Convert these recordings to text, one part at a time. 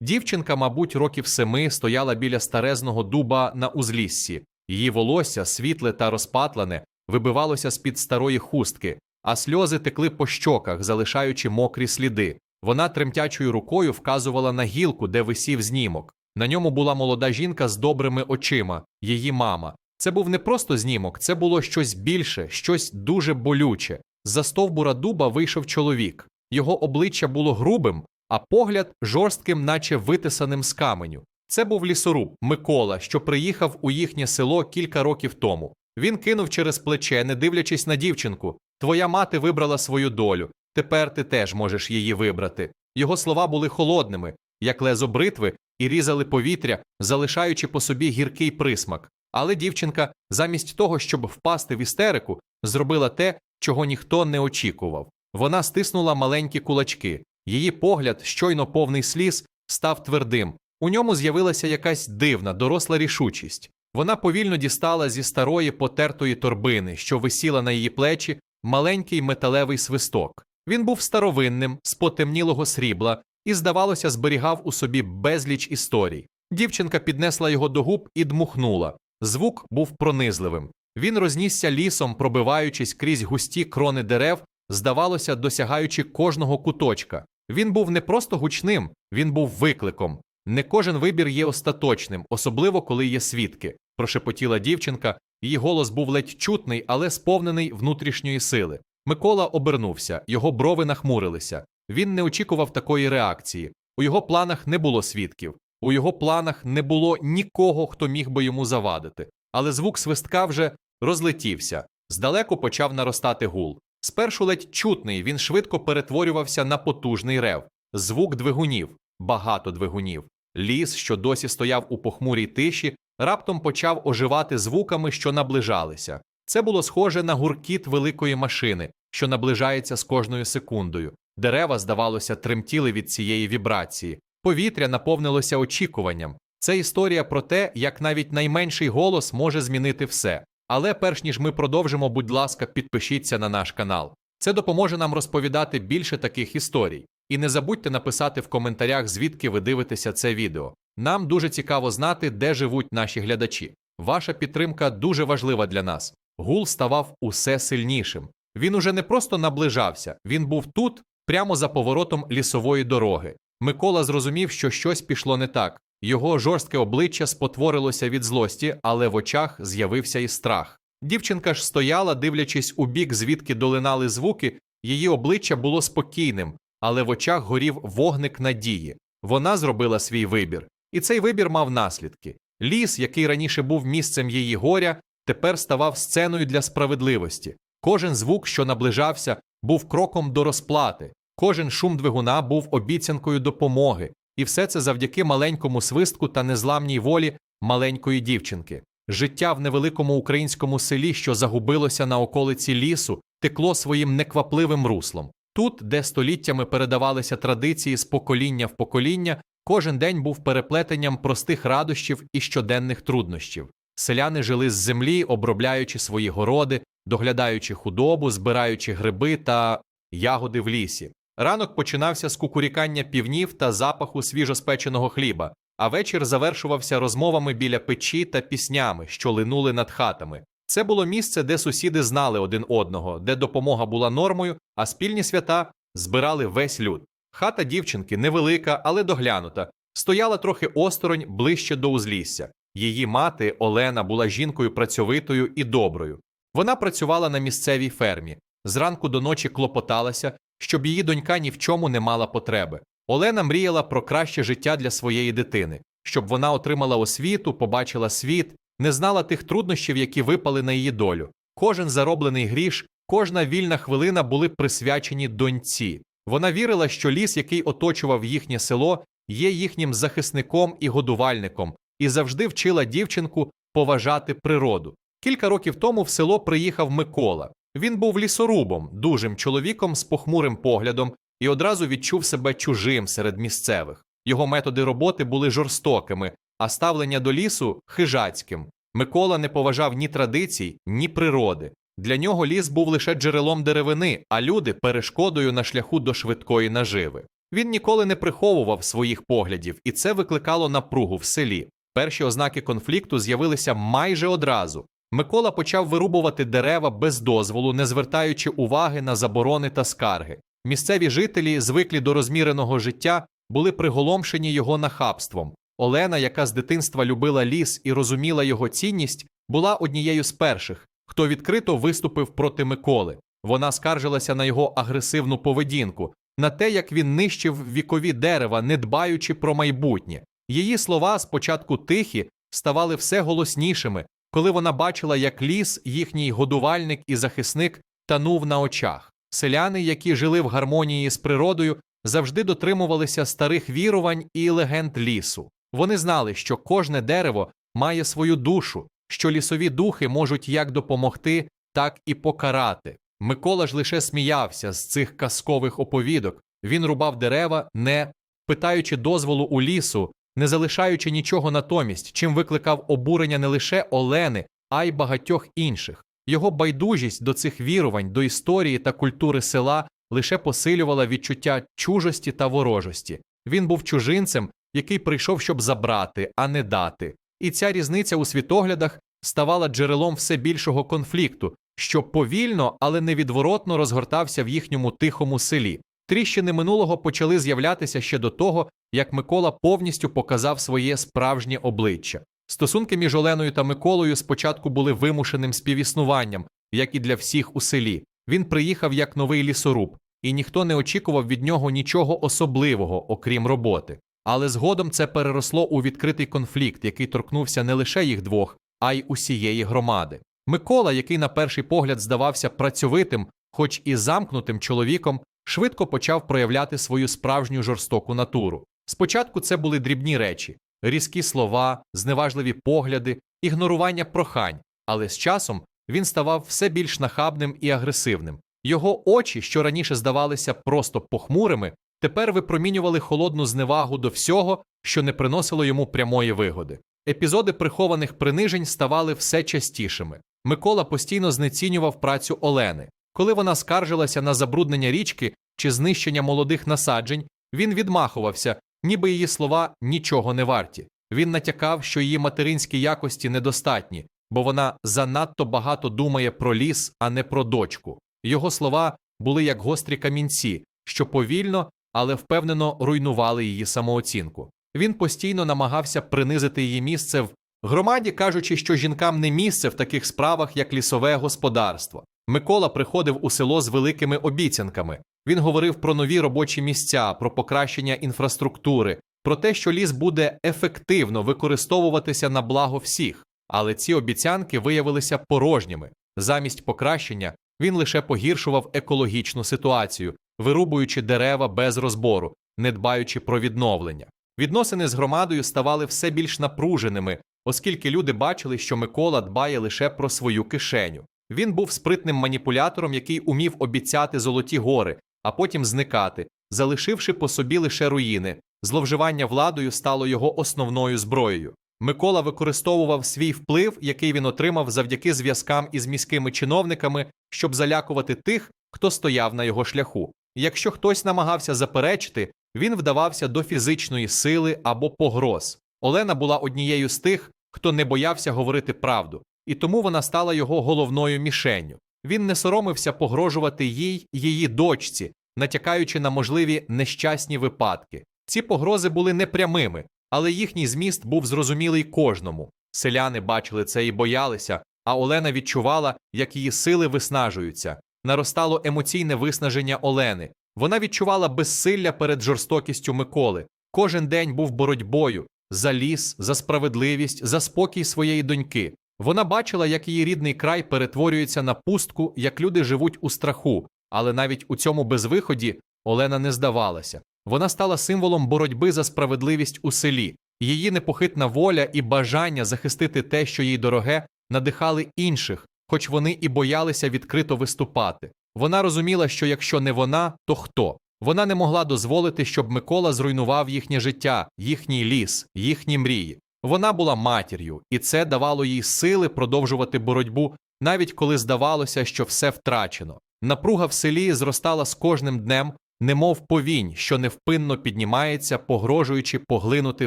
Дівчинка, мабуть, років семи стояла біля старезного дуба на узліссі. Її волосся, світле та розпатлене, вибивалося з-під старої хустки, а сльози текли по щоках, залишаючи мокрі сліди. Вона тремтячою рукою вказувала на гілку, де висів знімок. На ньому була молода жінка з добрими очима, її мама. Це був не просто знімок, це було щось більше, щось дуже болюче. З-за стовбура дуба вийшов чоловік. Його обличчя було грубим, а погляд жорстким, наче витисаним з каменю. Це був лісоруб Микола, що приїхав у їхнє село кілька років тому. Він кинув через плече, не дивлячись на дівчинку. Твоя мати вибрала свою долю. Тепер ти теж можеш її вибрати. Його слова були холодними, як лезо бритви, і різали повітря, залишаючи по собі гіркий присмак. Але дівчинка, замість того, щоб впасти в істерику, зробила те, чого ніхто не очікував. Вона стиснула маленькі кулачки. Її погляд, щойно повний сліз, став твердим. У ньому з'явилася якась дивна, доросла рішучість. Вона повільно дістала зі старої потертої торбини, що висіла на її плечі, маленький металевий свисток. Він був старовинним, з потемнілого срібла, і, здавалося, зберігав у собі безліч історій. Дівчинка піднесла його до губ і дмухнула. Звук був пронизливим. Він рознісся лісом, пробиваючись крізь густі крони дерев, здавалося, досягаючи кожного куточка. Він був не просто гучним, він був викликом. Не кожен вибір є остаточним, особливо коли є свідки, прошепотіла дівчинка. Її голос був ледь чутний, але сповнений внутрішньої сили. Микола обернувся, його брови нахмурилися. Він не очікував такої реакції. У його планах не було свідків, у його планах не було нікого, хто міг би йому завадити. Але звук свистка вже розлетівся. Здалеку почав наростати гул. Спершу ледь чутний, він швидко перетворювався на потужний рев. Звук двигунів, багато двигунів. Ліс, що досі стояв у похмурій тиші, раптом почав оживати звуками, що наближалися. Це було схоже на гуркіт великої машини, що наближається з кожною секундою. Дерева, здавалося, тремтіли від цієї вібрації. Повітря наповнилося очікуванням. Це історія про те, як навіть найменший голос може змінити все. Але перш ніж ми продовжимо, будь ласка, підпишіться на наш канал. Це допоможе нам розповідати більше таких історій. І не забудьте написати в коментарях, звідки ви дивитеся це відео. Нам дуже цікаво знати, де живуть наші глядачі. Ваша підтримка дуже важлива для нас. Гул ставав усе сильнішим. Він уже не просто наближався, він був тут, прямо за поворотом лісової дороги. Микола зрозумів, що щось пішло не так. Його жорстке обличчя спотворилося від злості, але в очах з'явився і страх. Дівчинка ж стояла, дивлячись у бік, звідки долинали звуки, її обличчя було спокійним, але в очах горів вогник надії. Вона зробила свій вибір. І цей вибір мав наслідки. Ліс, який раніше був місцем її горя, тепер ставав сценою для справедливості. Кожен звук, що наближався, був кроком до розплати, кожен шум двигуна був обіцянкою допомоги, і все це завдяки маленькому свистку та незламній волі маленької дівчинки. Життя в невеликому українському селі, що загубилося на околиці лісу, текло своїм неквапливим руслом. Тут, де століттями передавалися традиції з покоління в покоління, кожен день був переплетенням простих радощів і щоденних труднощів. Селяни жили з землі, обробляючи свої городи, доглядаючи худобу, збираючи гриби та ягоди в лісі. Ранок починався з кукурікання півнів та запаху свіжоспеченого хліба, а вечір завершувався розмовами біля печі та піснями, що линули над хатами. Це було місце, де сусіди знали один одного, де допомога була нормою, а спільні свята збирали весь люд. Хата дівчинки невелика, але доглянута, стояла трохи осторонь ближче до узлісся. Її мати Олена була жінкою працьовитою і доброю. Вона працювала на місцевій фермі. Зранку до ночі клопоталася, щоб її донька ні в чому не мала потреби. Олена мріяла про краще життя для своєї дитини, щоб вона отримала освіту, побачила світ, не знала тих труднощів, які випали на її долю. Кожен зароблений гріш, кожна вільна хвилина були присвячені доньці. Вона вірила, що ліс, який оточував їхнє село, є їхнім захисником і годувальником, і завжди вчила дівчинку поважати природу. Кілька років тому в село приїхав Микола. Він був лісорубом, дужим чоловіком з похмурим поглядом і одразу відчув себе чужим серед місцевих. Його методи роботи були жорстокими, а ставлення до лісу хижацьким. Микола не поважав ні традицій, ні природи. Для нього ліс був лише джерелом деревини, а люди перешкодою на шляху до швидкої наживи. Він ніколи не приховував своїх поглядів, і це викликало напругу в селі. Перші ознаки конфлікту з'явилися майже одразу. Микола почав вирубувати дерева без дозволу, не звертаючи уваги на заборони та скарги. Місцеві жителі, звиклі до розміреного життя, були приголомшені його нахабством. Олена, яка з дитинства любила ліс і розуміла його цінність, була однією з перших, хто відкрито виступив проти Миколи. Вона скаржилася на його агресивну поведінку, на те, як він нищив вікові дерева, не дбаючи про майбутнє. Її слова, спочатку тихі, ставали все голоснішими, коли вона бачила, як ліс, їхній годувальник і захисник, танув на очах. Селяни, які жили в гармонії з природою, завжди дотримувалися старих вірувань і легенд лісу. Вони знали, що кожне дерево має свою душу, що лісові духи можуть як допомогти, так і покарати. Микола ж лише сміявся з цих казкових оповідок. Він рубав дерева, не питаючи дозволу у лісу, не залишаючи нічого натомість, чим викликав обурення не лише Олени, а й багатьох інших. Його байдужість до цих вірувань, до історії та культури села лише посилювала відчуття чужості та ворожості. Він був чужинцем, який прийшов, щоб забрати, а не дати. І ця різниця у світоглядах ставала джерелом все більшого конфлікту, що повільно, але невідворотно розгортався в їхньому тихому селі. Тріщини минулого почали з'являтися ще до того, як Микола повністю показав своє справжнє обличчя. Стосунки між Оленою та Миколою спочатку були вимушеним співіснуванням, як і для всіх у селі. Він приїхав як новий лісоруб, і ніхто не очікував від нього нічого особливого, окрім роботи. Але згодом це переросло у відкритий конфлікт, який торкнувся не лише їх двох, а й усієї громади. Микола, який на перший погляд здавався працьовитим, хоч і замкнутим чоловіком, швидко почав проявляти свою справжню жорстоку натуру. Спочатку це були дрібні речі, різкі слова, зневажливі погляди, ігнорування прохань, але з часом він ставав все більш нахабним і агресивним. Його очі, що раніше здавалися просто похмурими, тепер випромінювали холодну зневагу до всього, що не приносило йому прямої вигоди. Епізоди прихованих принижень ставали все частішими. Микола постійно знецінював працю Олени. Коли вона скаржилася на забруднення річки чи знищення молодих насаджень, він відмахувався, ніби її слова нічого не варті. Він натякав, що її материнські якості недостатні, бо вона занадто багато думає про ліс, а не про дочку. Його слова були як гострі камінці, що повільно, але впевнено руйнували її самооцінку. Він постійно намагався принизити її місце в громаді, кажучи, що жінкам не місце в таких справах, як лісове господарство. Микола приходив у село з великими обіцянками. Він говорив про нові робочі місця, про покращення інфраструктури, про те, що ліс буде ефективно використовуватися на благо всіх. Але ці обіцянки виявилися порожніми. Замість покращення він лише погіршував екологічну ситуацію, вирубуючи дерева без розбору, не дбаючи про відновлення. Відносини з громадою ставали все більш напруженими, оскільки люди бачили, що Микола дбає лише про свою кишеню. Він був спритним маніпулятором, який умів обіцяти золоті гори, а потім зникати, залишивши по собі лише руїни. Зловживання владою стало його основною зброєю. Микола використовував свій вплив, який він отримав завдяки зв'язкам із міськими чиновниками, щоб залякувати тих, хто стояв на його шляху. Якщо хтось намагався заперечити, він вдавався до фізичної сили або погроз. Олена була однією з тих, хто не боявся говорити правду, і тому вона стала його головною мішенню. Він не соромився погрожувати їй її дочці, натякаючи на можливі нещасні випадки. Ці погрози були непрямими, але їхній зміст був зрозумілий кожному. Селяни бачили це і боялися, а Олена відчувала, як її сили виснажуються. Наростало емоційне виснаження Олени. Вона відчувала безсилля перед жорстокістю Миколи. Кожен день був боротьбою за ліс, за справедливість, за спокій своєї доньки. Вона бачила, як її рідний край перетворюється на пустку, як люди живуть у страху, але навіть у цьому безвиході Олена не здавалася. Вона стала символом боротьби за справедливість у селі. Її непохитна воля і бажання захистити те, що їй дороге, надихали інших, хоч вони і боялися відкрито виступати. Вона розуміла, що якщо не вона, то хто? Вона не могла дозволити, щоб Микола зруйнував їхнє життя, їхній ліс, їхні мрії. Вона була матір'ю, і це давало їй сили продовжувати боротьбу, навіть коли здавалося, що все втрачено. Напруга в селі зростала з кожним днем, немов повінь, що невпинно піднімається, погрожуючи поглинути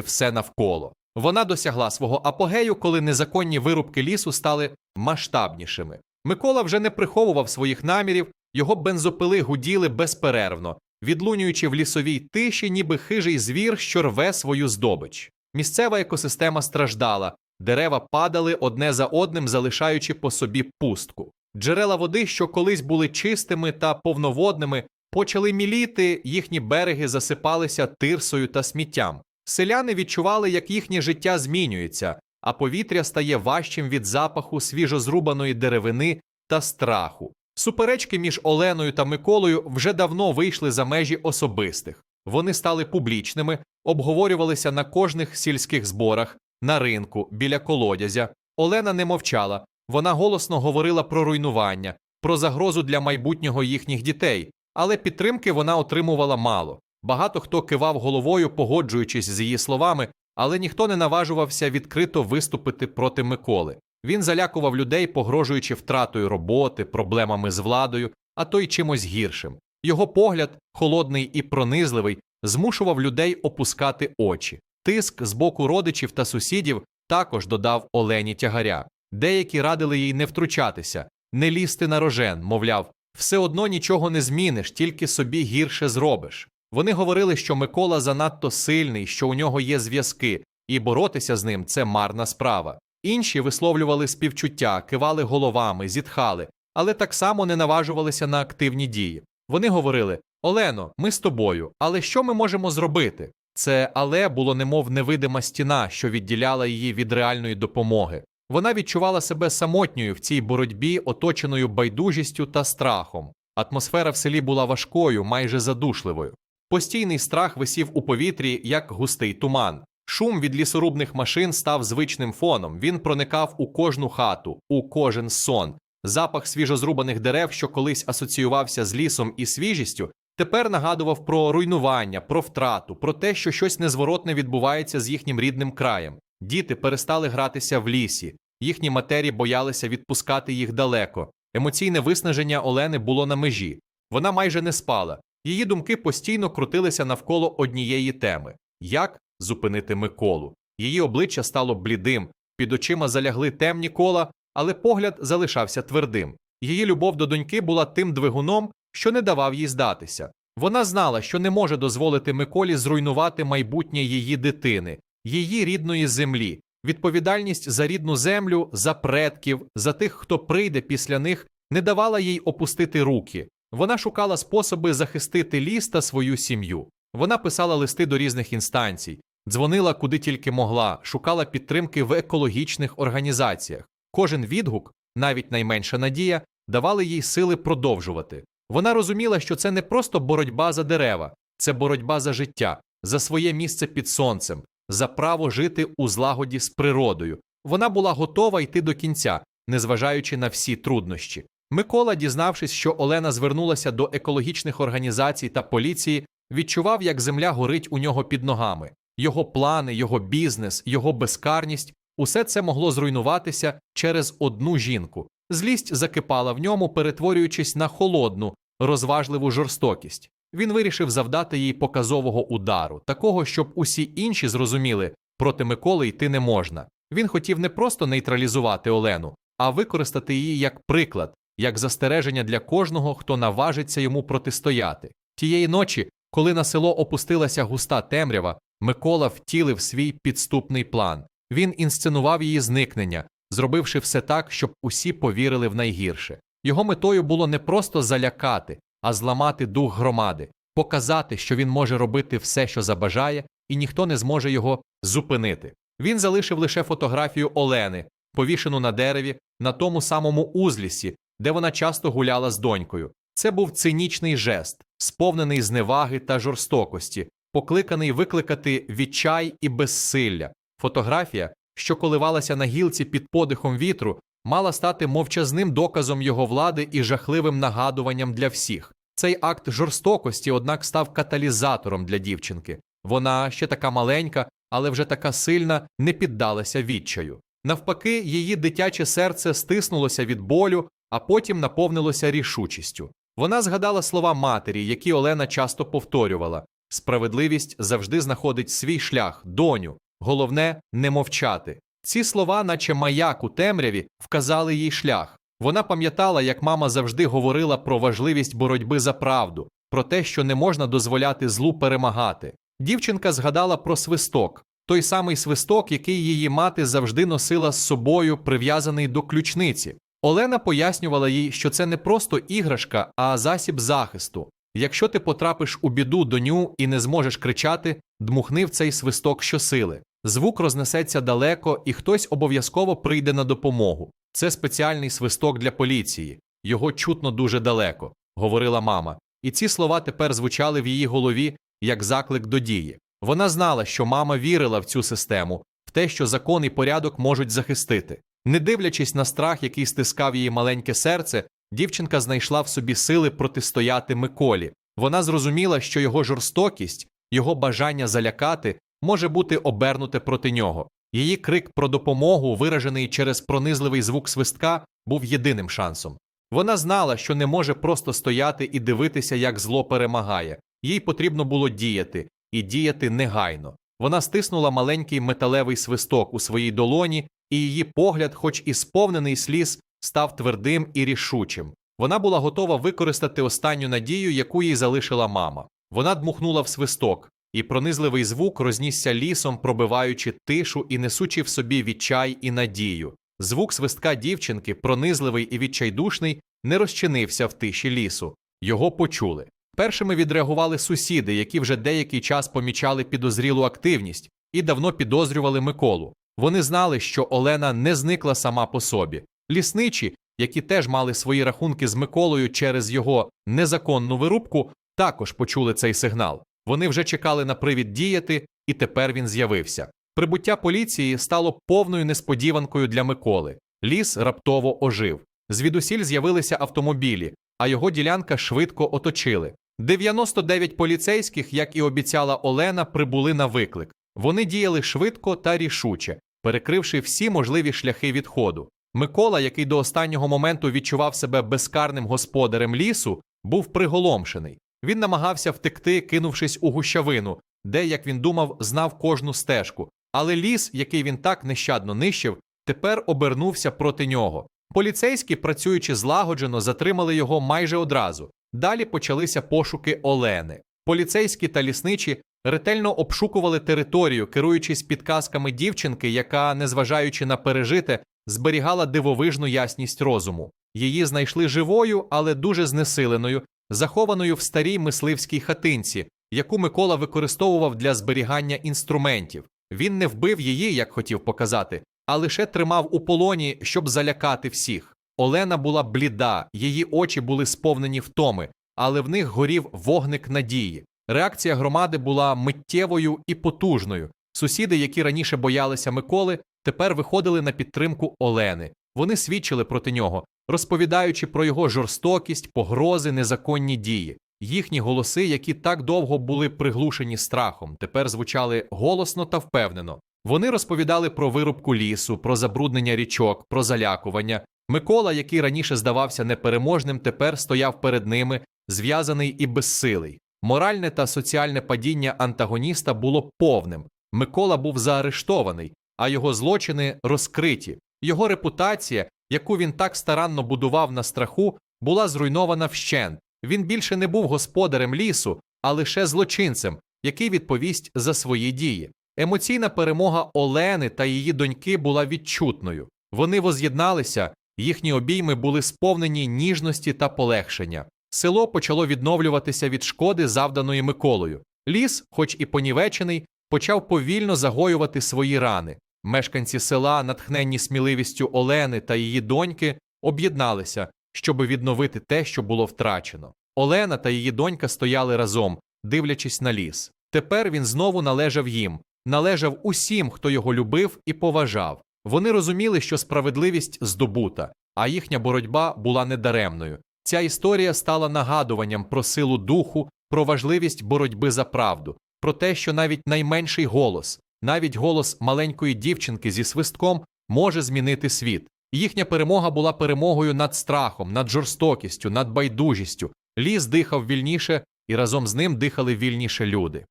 все навколо. Вона досягла свого апогею, коли незаконні вирубки лісу стали масштабнішими. Микола вже не приховував своїх намірів, його бензопили гуділи безперервно, відлунюючи в лісовій тиші, ніби хижий звір, що рве свою здобич. Місцева екосистема страждала, дерева падали одне за одним, залишаючи по собі пустку. Джерела води, що колись були чистими та повноводними, почали міліти, їхні береги засипалися тирсою та сміттям. Селяни відчували, як їхнє життя змінюється, а повітря стає важчим від запаху свіжозрубаної деревини та страху. Суперечки між Оленою та Миколою вже давно вийшли за межі особистих. Вони стали публічними, обговорювалися на кожних сільських зборах, на ринку, біля колодязя. Олена не мовчала, вона голосно говорила про руйнування, про загрозу для майбутнього їхніх дітей, але підтримки вона отримувала мало. Багато хто кивав головою, погоджуючись з її словами, але ніхто не наважувався відкрито виступити проти Миколи. Він залякував людей, погрожуючи втратою роботи, проблемами з владою, а то й чимось гіршим. Його погляд, холодний і пронизливий, змушував людей опускати очі. Тиск з боку родичів та сусідів також додав Олені тягаря. Деякі радили їй не втручатися, не лізти на рожен, мовляв, все одно нічого не зміниш, тільки собі гірше зробиш. Вони говорили, що Микола занадто сильний, що у нього є зв'язки, і боротися з ним це марна справа. Інші висловлювали співчуття, кивали головами, зітхали, але так само не наважувалися на активні дії. Вони говорили: Олено, ми з тобою, але що ми можемо зробити? Це але було немов невидима стіна, що відділяла її від реальної допомоги. Вона відчувала себе самотньою в цій боротьбі, оточеною байдужістю та страхом. Атмосфера в селі була важкою, майже задушливою. Постійний страх висів у повітрі, як густий туман. Шум від лісорубних машин став звичним фоном. Він проникав у кожну хату, у кожен сон. Запах свіжозрубаних дерев, що колись асоціювався з лісом і свіжістю, тепер нагадував про руйнування, про втрату, про те, що щось незворотне відбувається з їхнім рідним краєм. Діти перестали гратися в лісі, їхні матері боялися відпускати їх далеко. Емоційне виснаження Олени було на межі. Вона майже не спала. Її думки постійно крутилися навколо однієї теми як зупинити Миколу. Її обличчя стало блідим, під очима залягли темні кола, але погляд залишався твердим. Її любов до доньки була тим двигуном, що не давав їй здатися. Вона знала, що не може дозволити Миколі зруйнувати майбутнє її дитини, її рідної землі, відповідальність за рідну землю, за предків, за тих, хто прийде після них, не давала їй опустити руки. Вона шукала способи захистити ліс та свою сім'ю. Вона писала листи до різних інстанцій, дзвонила куди тільки могла, шукала підтримки в екологічних організаціях. Кожен відгук, навіть найменша надія, давали їй сили продовжувати. Вона розуміла, що це не просто боротьба за дерева, це боротьба за життя, за своє місце під сонцем, за право жити у злагоді з природою. Вона була готова йти до кінця, незважаючи на всі труднощі. Микола, дізнавшись, що Олена звернулася до екологічних організацій та поліції, відчував, як земля горить у нього під ногами. Його плани, його бізнес, його безкарність усе це могло зруйнуватися через одну жінку. Злість закипала в ньому, перетворюючись на холодну, розважливу жорстокість. Він вирішив завдати їй показового удару, такого, щоб усі інші зрозуміли, проти Миколи йти не можна. Він хотів не просто нейтралізувати Олену, а використати її як приклад, як застереження для кожного, хто наважиться йому протистояти. Тієї ночі, коли на село опустилася густа темрява, Микола втілив свій підступний план. Він інсценував її зникнення, зробивши все так, щоб усі повірили в найгірше. Його метою було не просто залякати, а зламати дух громади, показати, що він може робити все, що забажає, і ніхто не зможе його зупинити. Він залишив лише фотографію Олени, повішену на дереві, на тому самому узлісі, де вона часто гуляла з донькою. Це був цинічний жест, сповнений зневаги та жорстокості, покликаний викликати відчай і безсилля. Фотографія, що коливалася на гілці під подихом вітру, мала стати мовчазним доказом його влади і жахливим нагадуванням для всіх. Цей акт жорстокості, однак, став каталізатором для дівчинки. Вона ще така маленька, але вже така сильна, не піддалася відчаю. Навпаки, її дитяче серце стиснулося від болю, а потім наповнилося рішучістю. Вона згадала слова матері, які Олена часто повторювала: справедливість завжди знаходить свій шлях, доню. Головне не мовчати. Ці слова, наче маяк у темряві, вказали їй шлях. Вона пам'ятала, як мама завжди говорила про важливість боротьби за правду, про те, що не можна дозволяти злу перемагати. Дівчинка згадала про свисток, той самий свисток, який її мати завжди носила з собою, прив'язаний до ключниці. Олена пояснювала їй, що це не просто іграшка, а засіб захисту. Якщо ти потрапиш у біду доню і не зможеш кричати, дмухни в цей свисток щосили. Звук рознесеться далеко, і хтось обов'язково прийде на допомогу. Це спеціальний свисток для поліції. Його чутно дуже далеко, говорила мама. І ці слова тепер звучали в її голові як заклик до дії. Вона знала, що мама вірила в цю систему, в те, що закон і порядок можуть захистити. Не дивлячись на страх, який стискав її маленьке серце, дівчинка знайшла в собі сили протистояти Миколі. Вона зрозуміла, що його жорстокість, його бажання залякати може бути обернуте проти нього. Її крик про допомогу, виражений через пронизливий звук свистка, був єдиним шансом. Вона знала, що не може просто стояти і дивитися, як зло перемагає. Їй потрібно було діяти, і діяти негайно. Вона стиснула маленький металевий свисток у своїй долоні, і її погляд, хоч і сповнений сліз, став твердим і рішучим. Вона була готова використати останню надію, яку їй залишила мама. Вона дмухнула в свисток, і пронизливий звук рознісся лісом, пробиваючи тишу і несучи в собі відчай і надію. Звук свистка дівчинки, пронизливий і відчайдушний, не розчинився в тиші лісу. Його почули. Першими відреагували сусіди, які вже деякий час помічали підозрілу активність і давно підозрювали Миколу. Вони знали, що Олена не зникла сама по собі. Лісничі, які теж мали свої рахунки з Миколою через його незаконну вирубку, також почули цей сигнал. Вони вже чекали на привід діяти, і тепер він з'явився. Прибуття поліції стало повною несподіванкою для Миколи. Ліс раптово ожив. Звідусіль з'явилися автомобілі, а його ділянка швидко оточили. 99 поліцейських, як і обіцяла Олена, прибули на виклик. Вони діяли швидко та рішуче, перекривши всі можливі шляхи відходу. Микола, який до останнього моменту відчував себе безкарним господарем лісу, був приголомшений. Він намагався втекти, кинувшись у гущавину, де, як він думав, знав кожну стежку. Але ліс, який він так нещадно нищив, тепер обернувся проти нього. Поліцейські, працюючи злагоджено, затримали його майже одразу. Далі почалися пошуки Олени. Поліцейські та лісничі ретельно обшукували територію, керуючись підказками дівчинки, яка, незважаючи на пережите, зберігала дивовижну ясність розуму. Її знайшли живою, але дуже знесиленою, захованою в старій мисливській хатинці, яку Микола використовував для зберігання інструментів. Він не вбив її, як хотів показати, а лише тримав у полоні, щоб залякати всіх. Олена була бліда, її очі були сповнені втоми, але в них горів вогник надії. Реакція громади була миттєвою і потужною. Сусіди, які раніше боялися Миколи, тепер виходили на підтримку Олени. Вони свідчили проти нього, розповідаючи про його жорстокість, погрози, незаконні дії. Їхні голоси, які так довго були приглушені страхом, тепер звучали голосно та впевнено. Вони розповідали про вирубку лісу, про забруднення річок, про залякування. Микола, який раніше здавався непереможним, тепер стояв перед ними, зв'язаний і безсилий. Моральне та соціальне падіння антагоніста було повним. Микола був заарештований, а його злочини розкриті. Його репутація, яку він так старанно будував на страху, була зруйнована вщент. Він більше не був господарем лісу, а лише злочинцем, який відповість за свої дії. Емоційна перемога Олени та її доньки була відчутною. Вони воз'єдналися, їхні обійми були сповнені ніжності та полегшення. Село почало відновлюватися від шкоди, завданої Миколою. Ліс, хоч і понівечений, почав повільно загоювати свої рани. Мешканці села, натхненні сміливістю Олени та її доньки, об'єдналися, щоб відновити те, що було втрачено. Олена та її донька стояли разом, дивлячись на ліс. Тепер він знову належав їм, належав усім, хто його любив і поважав. Вони розуміли, що справедливість здобута, а їхня боротьба була недаремною. Ця історія стала нагадуванням про силу духу, про важливість боротьби за правду, про те, що навіть найменший голос, навіть голос маленької дівчинки зі свистком може змінити світ. Їхня перемога була перемогою над страхом, над жорстокістю, над байдужістю. Ліс дихав вільніше, і разом з ним дихали вільніше люди.